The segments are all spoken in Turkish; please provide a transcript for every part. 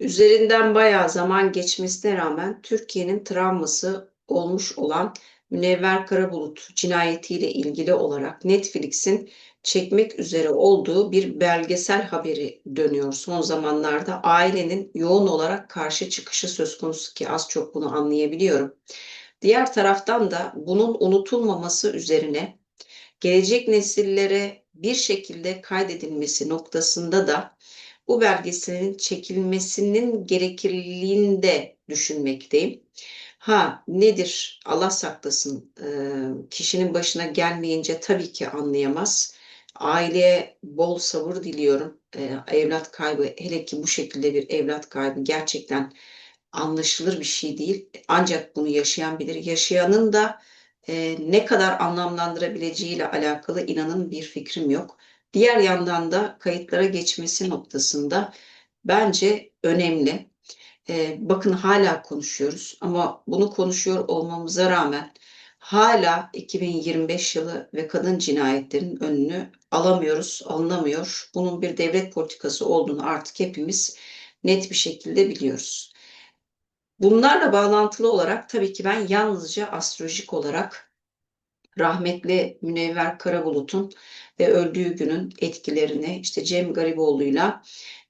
Üzerinden bayağı zaman geçmesine rağmen Türkiye'nin travması olmuş olan Münevver Karabulut cinayetiyle ilgili olarak Netflix'in çekmek üzere olduğu bir belgesel haberi dönüyor. Son zamanlarda ailenin yoğun olarak karşı çıkışı söz konusu ki az çok bunu anlayabiliyorum. Diğer taraftan da bunun unutulmaması üzerine gelecek nesillere bir şekilde kaydedilmesi noktasında da bu belgeselin çekilmesinin gerekliliğini de düşünmekteyim. Ha nedir? Allah saklasın. Ee, kişinin başına gelmeyince tabii ki anlayamaz. Aileye bol sabır diliyorum. Ee, evlat kaybı hele ki bu şekilde bir evlat kaybı gerçekten anlaşılır bir şey değil. Ancak bunu yaşayan bilir. Yaşayanın da e, ne kadar anlamlandırabileceğiyle alakalı inanın bir fikrim yok. Diğer yandan da kayıtlara geçmesi noktasında bence önemli. E, bakın hala konuşuyoruz ama bunu konuşuyor olmamıza rağmen hala 2025 yılı ve kadın cinayetlerinin önünü alamıyoruz, alınamıyor. Bunun bir devlet politikası olduğunu artık hepimiz net bir şekilde biliyoruz. Bunlarla bağlantılı olarak tabii ki ben yalnızca astrolojik olarak rahmetli Münevver Karabulut'un ve öldüğü günün etkilerini işte Cem Gariboğlu'yla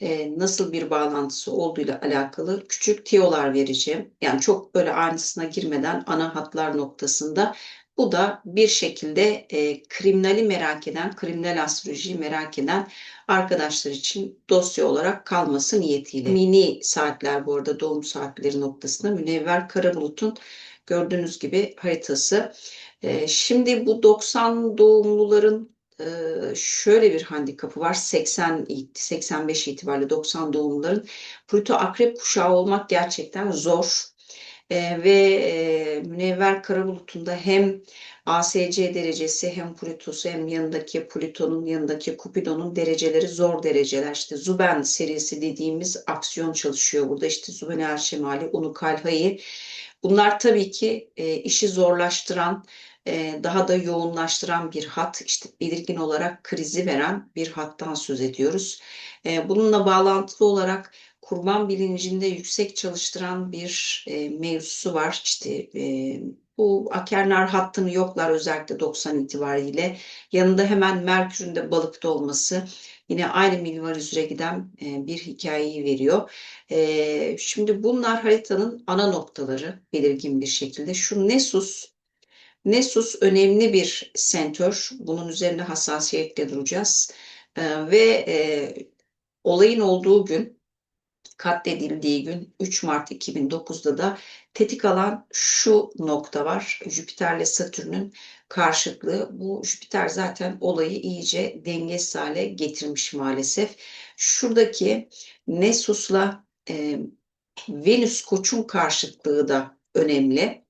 e, nasıl bir bağlantısı olduğuyla alakalı küçük tiyolar vereceğim. Yani çok böyle aynısına girmeden ana hatlar noktasında bu da bir şekilde e, kriminali merak eden, kriminal astrolojiyi merak eden arkadaşlar için dosya olarak kalması niyetiyle. Mini saatler bu arada doğum saatleri noktasında Münevver Karabulut'un gördüğünüz gibi haritası. E, şimdi bu 90 doğumluların e, şöyle bir handikapı var. 80 85 itibariyle 90 doğumluların Pluto akrep kuşağı olmak gerçekten zor. E, ve e, Münevver Karabulut'un hem ASC derecesi hem Plüto'su hem yanındaki Plüton'un yanındaki Cupidon'un dereceleri zor dereceler. İşte Zuben serisi dediğimiz aksiyon çalışıyor burada. İşte Zuben Şemali, Unu Kalha'yı. Bunlar tabii ki e, işi zorlaştıran, e, daha da yoğunlaştıran bir hat. İşte belirgin olarak krizi veren bir hattan söz ediyoruz. E, bununla bağlantılı olarak kurban bilincinde yüksek çalıştıran bir e, mevzusu var. İşte e, bu Akernar hattını yoklar özellikle 90 itibariyle. Yanında hemen Merkür'ün de balıkta olması yine aynı minval üzere giden bir hikayeyi veriyor. Şimdi bunlar haritanın ana noktaları belirgin bir şekilde. Şu Nesus Nesus önemli bir sentör. Bunun üzerinde hassasiyetle duracağız. E, ve e, olayın olduğu gün katledildiği gün 3 Mart 2009'da da tetik alan şu nokta var. Jüpiter ile Satürn'ün karşıtlığı. Bu Jüpiter zaten olayı iyice dengesiz hale getirmiş maalesef. Şuradaki Nesus'la e, Venüs Koç'un karşıtlığı da önemli.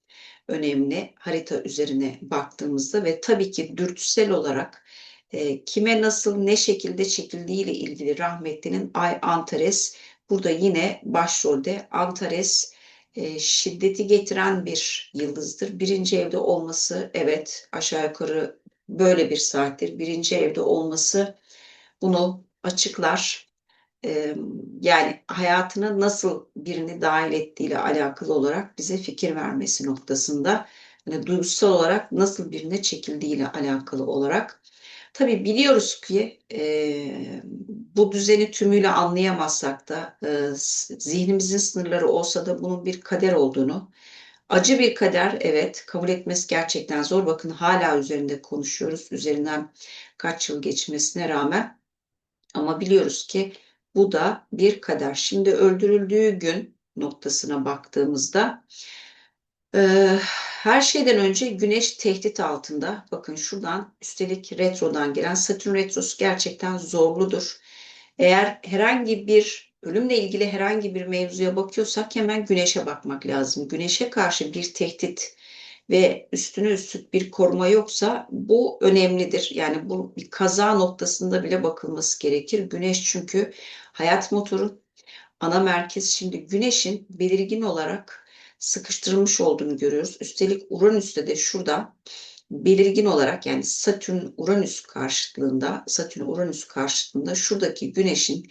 Önemli harita üzerine baktığımızda ve tabii ki dürtüsel olarak e, kime nasıl ne şekilde çekildiği ile ilgili rahmetlinin Ay Antares Burada yine başrolde Antares e, şiddeti getiren bir yıldızdır. Birinci evde olması evet aşağı yukarı böyle bir saattir. Birinci evde olması bunu açıklar. Yani hayatına nasıl birini dahil ettiğiyle alakalı olarak bize fikir vermesi noktasında yani duygusal olarak nasıl birine çekildiğiyle alakalı olarak Tabii biliyoruz ki e, bu düzeni tümüyle anlayamazsak da e, zihnimizin sınırları olsa da bunun bir kader olduğunu, acı bir kader evet kabul etmesi gerçekten zor. Bakın hala üzerinde konuşuyoruz. Üzerinden kaç yıl geçmesine rağmen ama biliyoruz ki bu da bir kader. Şimdi öldürüldüğü gün noktasına baktığımızda her şeyden önce Güneş tehdit altında. Bakın şuradan üstelik retrodan gelen Satürn retrosu gerçekten zorludur. Eğer herhangi bir ölümle ilgili herhangi bir mevzuya bakıyorsak hemen Güneş'e bakmak lazım. Güneş'e karşı bir tehdit ve üstüne üstlük bir koruma yoksa bu önemlidir. Yani bu bir kaza noktasında bile bakılması gerekir. Güneş çünkü hayat motoru, ana merkez. Şimdi Güneş'in belirgin olarak sıkıştırılmış olduğunu görüyoruz. Üstelik Uranüs'te de şurada belirgin olarak yani Satürn Uranüs karşıtlığında Satürn Uranüs karşıtlığında şuradaki güneşin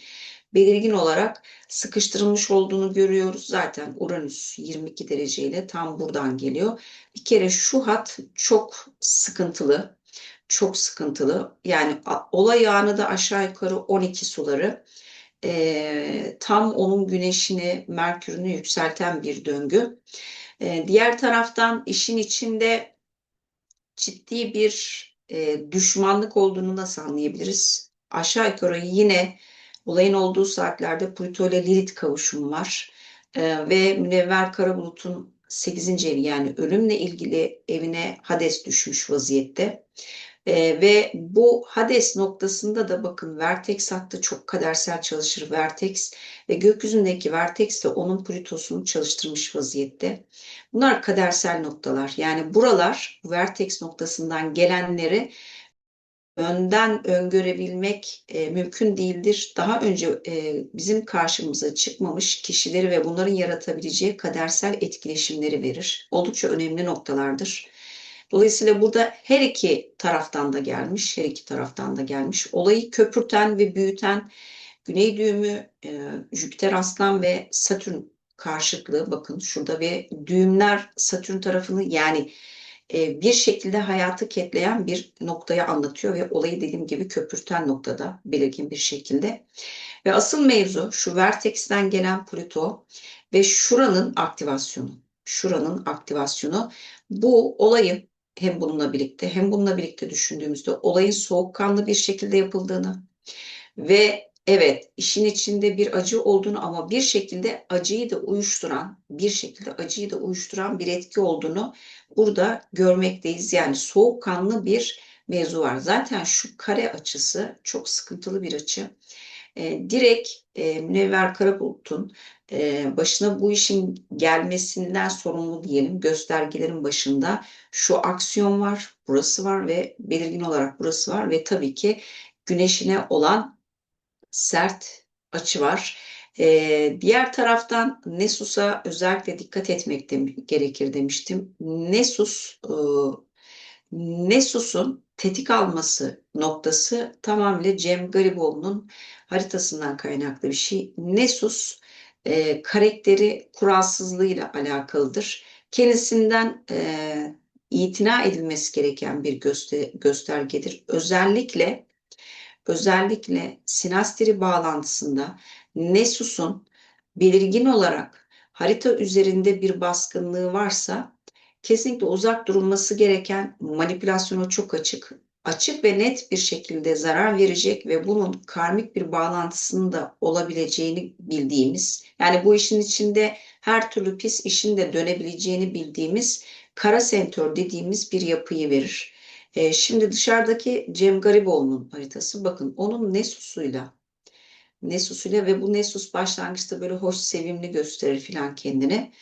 belirgin olarak sıkıştırılmış olduğunu görüyoruz. Zaten Uranüs 22 dereceyle tam buradan geliyor. Bir kere şu hat çok sıkıntılı. Çok sıkıntılı. Yani olay anı da aşağı yukarı 12 suları. Ee, tam onun güneşini, Merkür'ünü yükselten bir döngü. Ee, diğer taraftan işin içinde ciddi bir e, düşmanlık olduğunu nasıl anlayabiliriz? Aşağı yukarı yine olayın olduğu saatlerde Pluto ile Lilith kavuşum var. E, ve Münevver Karabulut'un 8. evi yani ölümle ilgili evine Hades düşmüş vaziyette. E, ve bu Hades noktasında da bakın Vertex hattı çok kadersel çalışır Vertex ve gökyüzündeki Vertex de onun Plütos'unu çalıştırmış vaziyette. Bunlar kadersel noktalar. Yani buralar Vertex noktasından gelenleri önden öngörebilmek e, mümkün değildir. Daha önce e, bizim karşımıza çıkmamış kişileri ve bunların yaratabileceği kadersel etkileşimleri verir. Oldukça önemli noktalardır. Dolayısıyla burada her iki taraftan da gelmiş, her iki taraftan da gelmiş. Olayı köpürten ve büyüten Güney düğümü e, Jüpiter Aslan ve Satürn karşıtlığı bakın şurada ve düğümler Satürn tarafını yani e, bir şekilde hayatı ketleyen bir noktaya anlatıyor ve olayı dediğim gibi köpürten noktada belirgin bir şekilde. Ve asıl mevzu şu Vertex'ten gelen Plüto ve şuranın aktivasyonu. Şuranın aktivasyonu bu olayı hem bununla birlikte hem bununla birlikte düşündüğümüzde olayın soğukkanlı bir şekilde yapıldığını ve evet işin içinde bir acı olduğunu ama bir şekilde acıyı da uyuşturan bir şekilde acıyı da uyuşturan bir etki olduğunu burada görmekteyiz. Yani soğukkanlı bir mevzu var. Zaten şu kare açısı çok sıkıntılı bir açı. E, direkt e, Münevver Karabulut'un e, başına bu işin gelmesinden sorumlu diyelim göstergelerin başında şu aksiyon var, burası var ve belirgin olarak burası var ve tabii ki güneşine olan sert açı var. Ee, diğer taraftan Nesus'a özellikle dikkat etmek de, gerekir demiştim. Nesus, e, Nesus'un tetik alması noktası tamamıyla Cem Gariboğlu'nun haritasından kaynaklı bir şey. Nesus e, karakteri kuralsızlığıyla alakalıdır. Kendisinden e, itina edilmesi gereken bir göster göstergedir. Özellikle özellikle sinastri bağlantısında Nesus'un belirgin olarak harita üzerinde bir baskınlığı varsa kesinlikle uzak durulması gereken manipülasyona çok açık açık ve net bir şekilde zarar verecek ve bunun karmik bir bağlantısının da olabileceğini bildiğimiz, yani bu işin içinde her türlü pis işin de dönebileceğini bildiğimiz kara sentör dediğimiz bir yapıyı verir. E, şimdi dışarıdaki Cem Gariboğlu'nun haritası bakın onun Nesus'uyla Nesus'uyla ve bu Nesus başlangıçta böyle hoş sevimli gösterir filan kendini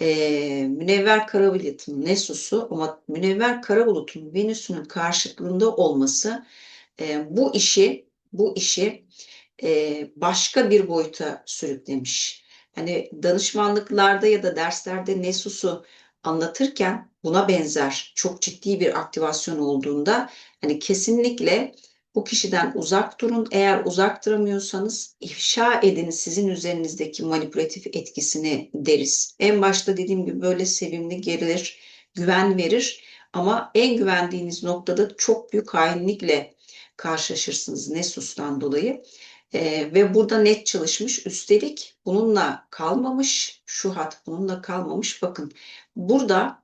e, Münevver Karabulut'un Nesus'u ama Münevver Karabulut'un Venüs'ünün karşıtlığında olması e, bu işi bu işi e, başka bir boyuta sürüklemiş. Hani danışmanlıklarda ya da derslerde Nesus'u anlatırken buna benzer çok ciddi bir aktivasyon olduğunda hani kesinlikle bu kişiden uzak durun. Eğer uzak duramıyorsanız ifşa edin sizin üzerinizdeki manipülatif etkisini deriz. En başta dediğim gibi böyle sevimli gerilir, güven verir ama en güvendiğiniz noktada çok büyük hainlikle karşılaşırsınız Nesus'tan dolayı. Ee, ve burada net çalışmış. Üstelik bununla kalmamış. Şu hat bununla kalmamış. Bakın burada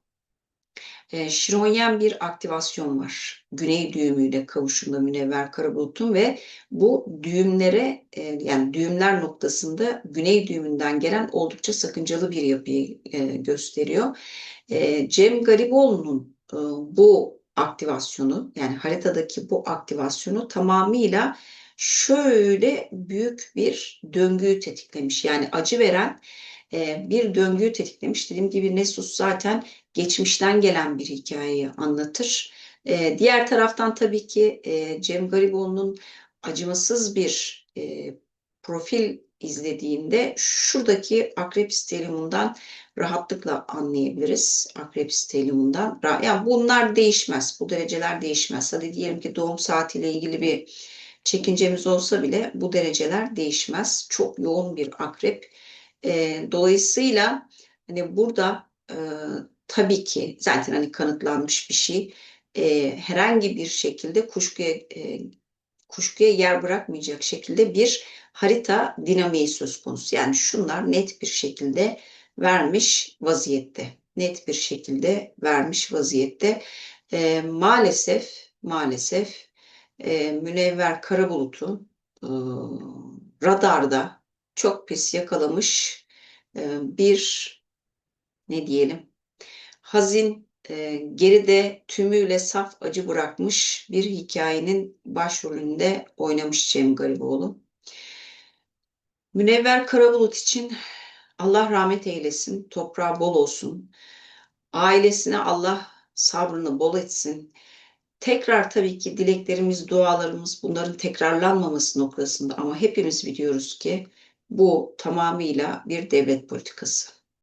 e, Şironyen bir aktivasyon var. Güney düğümüyle kavuşumda Münevver Karabulut'un ve bu düğümlere e, yani düğümler noktasında güney düğümünden gelen oldukça sakıncalı bir yapıyı e, gösteriyor. E, Cem Gariboğlu'nun bu aktivasyonu yani haritadaki bu aktivasyonu tamamıyla şöyle büyük bir döngüyü tetiklemiş. Yani acı veren e, bir döngüyü tetiklemiş. Dediğim gibi Nesus zaten geçmişten gelen bir hikayeyi anlatır. E, diğer taraftan tabii ki e, Cem Gariboğlu'nun acımasız bir profil izlediğinde şuradaki akrep stelyumundan rahatlıkla anlayabiliriz. Akrep stelyumundan. Yani bunlar değişmez. Bu dereceler değişmez. Hadi diyelim ki doğum saatiyle ilgili bir çekincemiz olsa bile bu dereceler değişmez. Çok yoğun bir akrep. E, dolayısıyla hani burada e, tabii ki zaten hani kanıtlanmış bir şey. E, herhangi bir şekilde kuşkuya e, kuşkuya yer bırakmayacak şekilde bir harita dinamiği söz konusu. Yani şunlar net bir şekilde vermiş vaziyette. Net bir şekilde vermiş vaziyette. E, maalesef maalesef e, Münevver Karabulut'u e, radarda çok pis yakalamış e, bir ne diyelim hazin e, geride tümüyle saf acı bırakmış bir hikayenin başrolünde oynamış Cem Gariboğlu. Münevver Karabulut için Allah rahmet eylesin, toprağı bol olsun. Ailesine Allah sabrını bol etsin. Tekrar tabii ki dileklerimiz, dualarımız bunların tekrarlanmaması noktasında ama hepimiz biliyoruz ki bu tamamıyla bir devlet politikası.